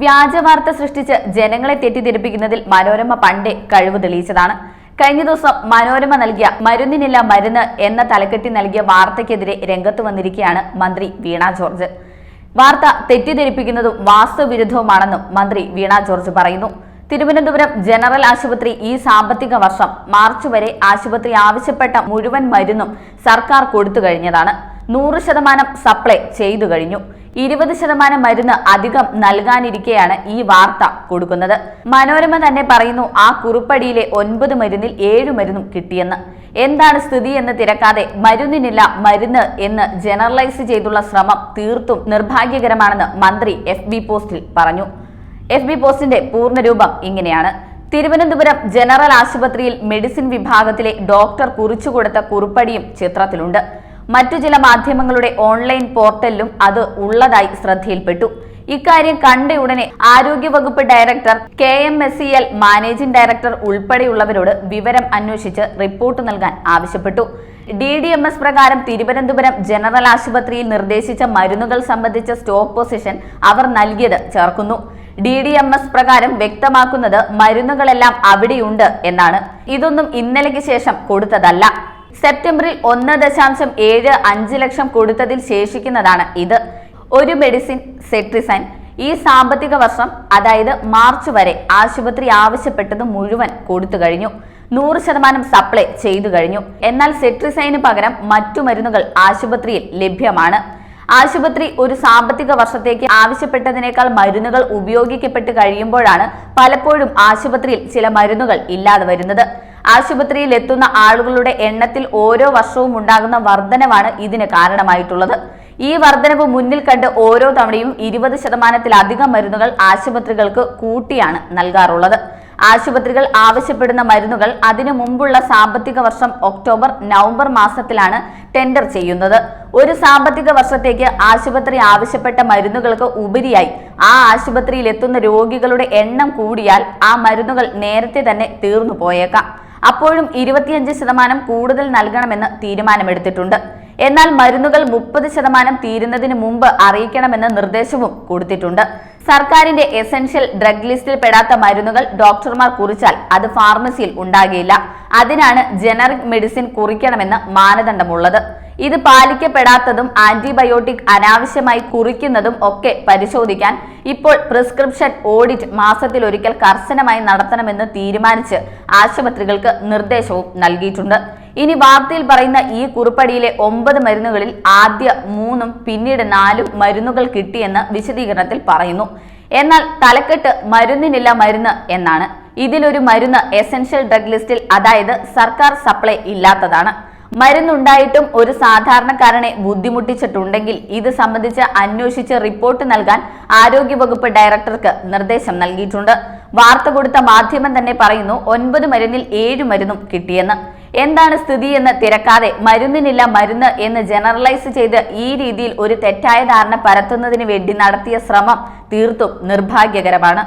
വ്യാജവാർത്ത സൃഷ്ടിച്ച് ജനങ്ങളെ തെറ്റിദ്ധരിപ്പിക്കുന്നതിൽ മനോരമ പണ്ടേ കഴിവ് തെളിയിച്ചതാണ്. കഴിഞ്ഞ ദിവസം മനോരമ നൽകിയ മരുന്നിനില്ല മരുന്ന് എന്ന തലക്കെട്ടി നൽകിയ വാർത്തയ്ക്കെതിരെ രംഗത്ത് വന്നിരിക്കുകയാണ് മന്ത്രി വീണ ജോർജ്. വാർത്ത തെറ്റിദ്ധരിപ്പിക്കുന്നതും വാസ്തുവിരുദ്ധവുമാണെന്നും മന്ത്രി വീണ ജോർജ് പറയുന്നു. തിരുവനന്തപുരം ജനറൽ ആശുപത്രി ഈ സാമ്പത്തിക വർഷം മാർച്ച് വരെ ആശുപത്രി ആവശ്യപ്പെട്ട മുഴുവൻ മരുന്നും സർക്കാർ കൊടുത്തു കഴിഞ്ഞതാണ്. നൂറ് ശതമാനം സപ്ലൈ ചെയ്തു കഴിഞ്ഞു. ഇരുപത് ശതമാനം മരുന്ന് അധികം നൽകാനിരിക്കെയാണ് ഈ വാർത്ത കൊടുക്കുന്നത്. മനോരമ തന്നെ പറയുന്നു ആ കുറുപ്പടിയിലെ ഒൻപത് മരുന്നിൽ ഏഴ് മരുന്നും കിട്ടിയെന്ന്. എന്താണ് സ്ഥിതി എന്ന് തിരക്കാതെ മരുന്നിനില്ല മരുന്ന് എന്ന് ജനറലൈസ് ചെയ്തുള്ള ശ്രമം തീർത്തും നിർഭാഗ്യകരമാണെന്ന് മന്ത്രി എഫ് ബി പോസ്റ്റിൽ പറഞ്ഞു. എഫ് ബി പോസ്റ്റിന്റെ പൂർണരൂപം ഇങ്ങനെയാണ്. തിരുവനന്തപുരം ജനറൽ ആശുപത്രിയിൽ മെഡിസിൻ വിഭാഗത്തിലെ ഡോക്ടർ കുറിച്ചുകൊടുത്ത കുറുപ്പടിയും ചിത്രത്തിലുണ്ട്. മറ്റു ചില മാധ്യമങ്ങളുടെ ഓൺലൈൻ പോർട്ടലിലും അത് ഉള്ളതായി ശ്രദ്ധയിൽപ്പെട്ടു. ഇക്കാര്യം കണ്ട ഉടനെ ആരോഗ്യവകുപ്പ് director K M S C L managing director ഉൾപ്പെടെയുള്ളവരോട് വിവരം അന്വേഷിച്ച് റിപ്പോർട്ട് നൽകാൻ ആവശ്യപ്പെട്ടു. ഡി ഡി എം എസ് പ്രകാരം തിരുവനന്തപുരം ജനറൽ ആശുപത്രിയിൽ നിർദ്ദേശിച്ച മരുന്നുകൾ സംബന്ധിച്ച സ്റ്റോക്ക് പൊസിഷൻ അവർ നൽകിയത് ചേർക്കുന്നു. ഡി ഡി എം എസ് പ്രകാരം വ്യക്തമാക്കുന്നത് മരുന്നുകളെല്ലാം അവിടെയുണ്ട് എന്നാണ്. ഇതൊന്നും ഇന്നലെക്ക് ശേഷം കൊടുത്തതല്ല. സെപ്റ്റംബറിൽ ഒന്ന് ദശാംശം ഏഴ് അഞ്ച് ലക്ഷം കൊടുത്തതിൽ ശേഷിക്കുന്നതാണ് ഇത്. ഒരു മെഡിസിൻ സെട്രിസൈൻ ഈ സാമ്പത്തിക വർഷം അതായത് മാർച്ച് വരെ ആശുപത്രി ആവശ്യപ്പെട്ടത് മുഴുവൻ കൊടുത്തു കഴിഞ്ഞു. നൂറ് ശതമാനം സപ്ലൈ ചെയ്തു കഴിഞ്ഞു. എന്നാൽ സെട്രിസൈന് പകരം മറ്റു മരുന്നുകൾ ആശുപത്രിയിൽ ലഭ്യമാണ്. ആശുപത്രി ഒരു സാമ്പത്തിക വർഷത്തേക്ക് ആവശ്യപ്പെട്ടതിനേക്കാൾ മരുന്നുകൾ ഉപയോഗിക്കപ്പെട്ട് കഴിയുമ്പോഴാണ് പലപ്പോഴും ആശുപത്രിയിൽ ചില മരുന്നുകൾ ഇല്ലാതെ വരുന്നത്. ആശുപത്രിയിൽ എത്തുന്ന ആളുകളുടെ എണ്ണത്തിൽ ഓരോ വർഷവും ഉണ്ടാകുന്ന വർധനവാണ് ഇതിന് കാരണമായിട്ടുള്ളത്. ഈ വർധനവ് മുന്നിൽ കണ്ട് ഓരോ തവണയും ഇരുപത് ശതമാനത്തിലധികം മരുന്നുകൾ ആശുപത്രികൾക്ക് കൂട്ടിയാണ് നൽകാറുള്ളത്. ആശുപത്രികൾ ആവശ്യപ്പെടുന്ന മരുന്നുകൾ അതിനു മുമ്പുള്ള സാമ്പത്തിക വർഷം ഒക്ടോബർ നവംബർ മാസത്തിലാണ് ടെൻഡർ ചെയ്യുന്നത്. ഒരു സാമ്പത്തിക വർഷത്തേക്ക് ആശുപത്രി ആവശ്യപ്പെട്ട മരുന്നുകൾക്ക് ഉപരിയായി ആ ആശുപത്രിയിൽ എത്തുന്ന രോഗികളുടെ എണ്ണം കൂടിയാൽ ആ മരുന്നുകൾ നേരത്തെ തന്നെ തീർന്നു പോയേക്കാം. അപ്പോഴും ഇരുപത്തിയഞ്ച് ശതമാനം കൂടുതൽ നൽകണമെന്ന് തീരുമാനമെടുത്തിട്ടുണ്ട്. എന്നാൽ മരുന്നുകൾ മുപ്പത് ശതമാനം തീരുന്നതിന് മുമ്പ് അറിയിക്കണമെന്ന് നിർദ്ദേശവും കൊടുത്തിട്ടുണ്ട്. സർക്കാരിന്റെ എസൻഷ്യൽ ഡ്രഗ് ലിസ്റ്റിൽ പെടാത്ത മരുന്നുകൾ ഡോക്ടർമാർ കുറിച്ചാൽ അത് ഫാർമസിയിൽ ഉണ്ടാകില്ല. അതിനാണ് ജനറിക് മെഡിസിൻ കുറിക്കണമെന്ന് മാനദണ്ഡമുള്ളത്. ഇത് പാലിക്കപ്പെടാത്തതും ആന്റിബയോട്ടിക് അനാവശ്യമായി കുറിക്കുന്നതും ഒക്കെ പരിശോധിക്കാൻ ഇപ്പോൾ പ്രിസ്ക്രിപ്ഷൻ ഓഡിറ്റ് മാസത്തിൽ ഒരിക്കൽ കർശനമായി നടത്തണമെന്ന് തീരുമാനിച്ച് ആശുപത്രികൾക്ക് നിർദ്ദേശവും നൽകിയിട്ടുണ്ട്. ഇനി വാർത്തയിൽ പറയുന്ന ഈ കുറിപ്പടിയിലെ ഒമ്പത് മരുന്നുകളിൽ ആദ്യ മൂന്നും പിന്നീട് നാലും മരുന്നുകൾ കിട്ടിയെന്ന് വിശദീകരണത്തിൽ പറയുന്നു. എന്നാൽ തലക്കെട്ട് മരുന്നിനില്ല മരുന്ന് എന്നാണ്. ഇതിലൊരു മരുന്ന് എസൻഷ്യൽ ഡ്രഗ് ലിസ്റ്റിൽ അതായത് സർക്കാർ സപ്ലൈ ഇല്ലാത്തതാണ്. മരുന്നുണ്ടായിട്ടും ഒരു സാധാരണക്കാരനെ ബുദ്ധിമുട്ടിച്ചിട്ടുണ്ടെങ്കിൽ ഇത് സംബന്ധിച്ച് അന്വേഷിച്ച് റിപ്പോർട്ട് നൽകാൻ ആരോഗ്യവകുപ്പ് ഡയറക്ടർക്ക് നിർദ്ദേശം നൽകിയിട്ടുണ്ട്. വാർത്ത കൊടുത്ത മാധ്യമം തന്നെ പറയുന്നു ഒൻപത് മരുന്നിൽ ഏഴ് മരുന്നും കിട്ടിയെന്ന്. എന്താണ് സ്ഥിതി എന്ന് തിരക്കാതെ മരുന്നിനില്ല മരുന്ന് എന്ന് ജനറലൈസ് ചെയ്ത് ഈ രീതിയിൽ ഒരു തെറ്റായ ധാരണ പരത്തുന്നതിന് വേണ്ടി നടത്തിയ ശ്രമം തീർത്തും നിർഭാഗ്യകരമാണ്.